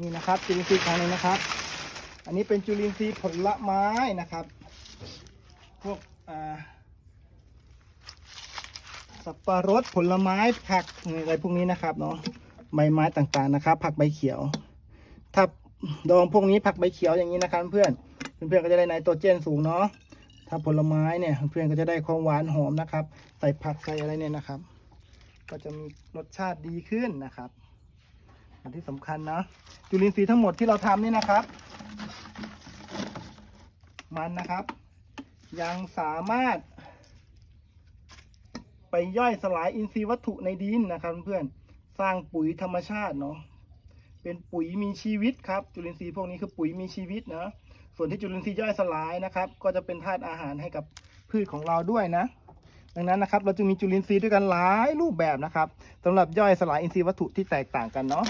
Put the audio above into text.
นี่นะครับจุลินทรีย์ของหนึ่งนะครับ อันนี้เป็นจุลินทรีย์ผลไม้นะครับ พวกสับปะรดผลไม้ผักอะไรพวกนี้นะครับเนาะใบไม้ต่างๆนะครับ ผักใบเขียว ถ้าดองพวกนี้ผักใบเขียวอย่างนี้นะครับเพื่อนเพื่อนๆก็จะได้ไนโตรเจนสูงเนาะถ้าผลไม้เนี่ยเพื่อนก็จะได้ความหวานหอมนะครับ ใส่ผักใส่อะไรเนี่ยนะครับ ก็จะมีรสชาติดีขึ้นนะครับ อันที่สำคัญนะจุลินทรีย์ทั้งหมดที่เราทำนี่นะครับ มันนะครับ ยังสามารถ ไปย่อยสลายอินทรีย์วัตถุในดินนะครับ เพื่อนสร้างปุ๋ยธรรมชาติเนาะเป็นปุ๋ยมีชีวิตครับ จุลินทรีย์พวกนี้คือปุ๋ยมีชีวิตนะส่วนที่จุลินทรีย์ย่อยสลายนะครับ ก็จะเป็นธาตุอาหารให้กับพืชของเราด้วยนะ ดังนั้นนะครับเราจึงมีจุลินทรีย์ด้วยกันหลายรูปแบบนะครับสำหรับย่อยสลายอินทรีย์วัตถุที่แตกต่างกันเนาะ